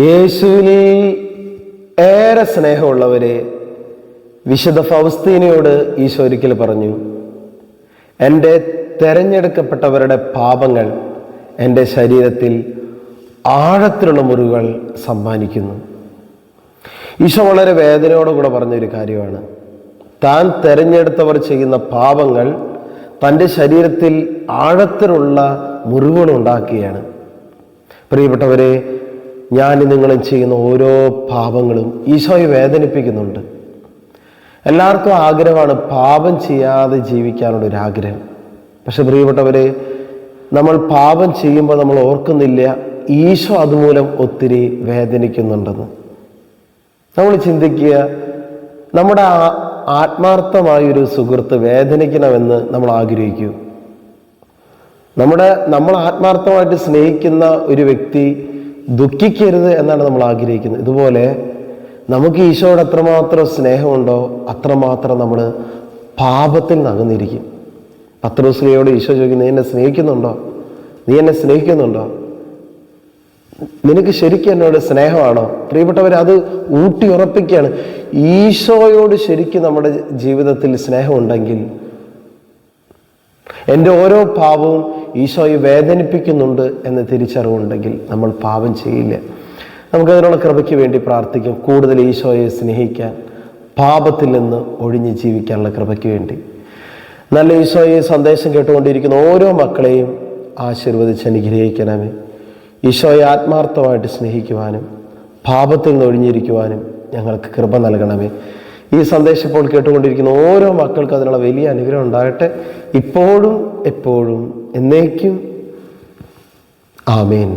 യേശുവിനിൽ ഏറെ സ്നേഹമുള്ളവരെ വിശുദ്ധ ഫൗസ്തീനയോട് ഈശോ ഒരിക്കൽ പറഞ്ഞു എന്റെ തെരഞ്ഞെടുക്കപ്പെട്ടവരുടെ പാപങ്ങൾ എന്റെ ശരീരത്തിൽ ആഴത്തിലുള്ള മുറിവുകൾ സമ്മാനിക്കുന്നു. ഈശോ വളരെ വേദനയോടുകൂടെ പറഞ്ഞൊരു കാര്യമാണ്. താൻ തെരഞ്ഞെടുത്തവർ ചെയ്യുന്ന പാപങ്ങൾ തന്റെ ശരീരത്തിൽ ആഴത്തിലുള്ള മുറിവുകൾ ഉണ്ടാക്കുകയാണ്. പ്രിയപ്പെട്ടവരെ ഞാൻ നിങ്ങളും ചെയ്യുന്ന ഓരോ പാപങ്ങളും ഈശോയെ വേദനിപ്പിക്കുന്നുണ്ട്. എല്ലാവർക്കും ആഗ്രഹമാണ് പാപം ചെയ്യാതെ ജീവിക്കാനുള്ള ഒരു ആഗ്രഹം. പക്ഷെ പ്രിയപ്പെട്ടവരെ നമ്മൾ പാപം ചെയ്യുമ്പോൾ നമ്മൾ ഓർക്കുന്നില്ല ഈശോ അതുമൂലം ഒത്തിരി വേദനിക്കുന്നുണ്ടെന്ന്. നമ്മൾ ചിന്തിക്കുക നമ്മുടെ ആത്മാർത്ഥമായൊരു സുഹൃത്ത് വേദനിക്കണമെന്ന് നമ്മൾ ആഗ്രഹിക്കൂ. നമ്മുടെ നമ്മൾ ആത്മാർത്ഥമായിട്ട് സ്നേഹിക്കുന്ന ഒരു വ്യക്തി ദുഃഖിക്കരുത് എന്നാണ് നമ്മൾ ആഗ്രഹിക്കുന്നത്. ഇതുപോലെ നമുക്ക് ഈശോയോട് എത്രമാത്രം സ്നേഹമുണ്ടോ അത്രമാത്രം നമ്മൾ പാപത്തിൽ നകന്നിരിക്കും. പത്രോസ്ലിയോട് ഈശോ ചോദിക്കും നീ എന്നെ സ്നേഹിക്കുന്നുണ്ടോ? നീ എന്നെ സ്നേഹിക്കുന്നുണ്ടോ? നിനക്ക് ശരിക്കും എന്നോട് സ്നേഹമാണോ? പ്രിയപ്പെട്ടവർ അത് ഊട്ടി ഉറപ്പിക്കുകയാണ്. ഈശോയോട് ശരിക്കും നമ്മുടെ ജീവിതത്തിൽ സ്നേഹമുണ്ടെങ്കിൽ എന്റെ ഓരോ പാപവും ഈശോയെ വേദനിപ്പിക്കുന്നുണ്ട് എന്ന് തിരിച്ചറിവുണ്ടെങ്കിൽ നമ്മൾ പാപം ചെയ്യില്ല. നമുക്കതിനുള്ള കൃപയ്ക്ക് വേണ്ടി പ്രാർത്ഥിക്കാം. കൂടുതൽ ഈശോയെ സ്നേഹിക്കാൻ പാപത്തിൽ നിന്ന് ഒഴിഞ്ഞ് ജീവിക്കാനുള്ള കൃപയ്ക്ക് വേണ്ടി. നല്ല ഈശോയെ സന്ദേശം കേട്ടുകൊണ്ടിരിക്കുന്ന ഓരോ മക്കളെയും ആശീർവദിച്ച് അനുഗ്രഹിക്കണമേ. ഈശോയെ ആത്മാർത്ഥമായിട്ട് സ്നേഹിക്കുവാനും പാപത്തിൽ നിന്ന് ഒഴിഞ്ഞിരിക്കുവാനും ഞങ്ങൾക്ക് കൃപ നൽകണമേ. ഈ സന്ദേശം ഇപ്പോൾ കേട്ടുകൊണ്ടിരിക്കുന്ന ഓരോ മക്കൾക്കും അതിനുള്ള വലിയ അനുഗ്രഹം ഉണ്ടാകട്ടെ. ഇപ്പോഴും എപ്പോഴും എന്നേക്കും ആമേൻ.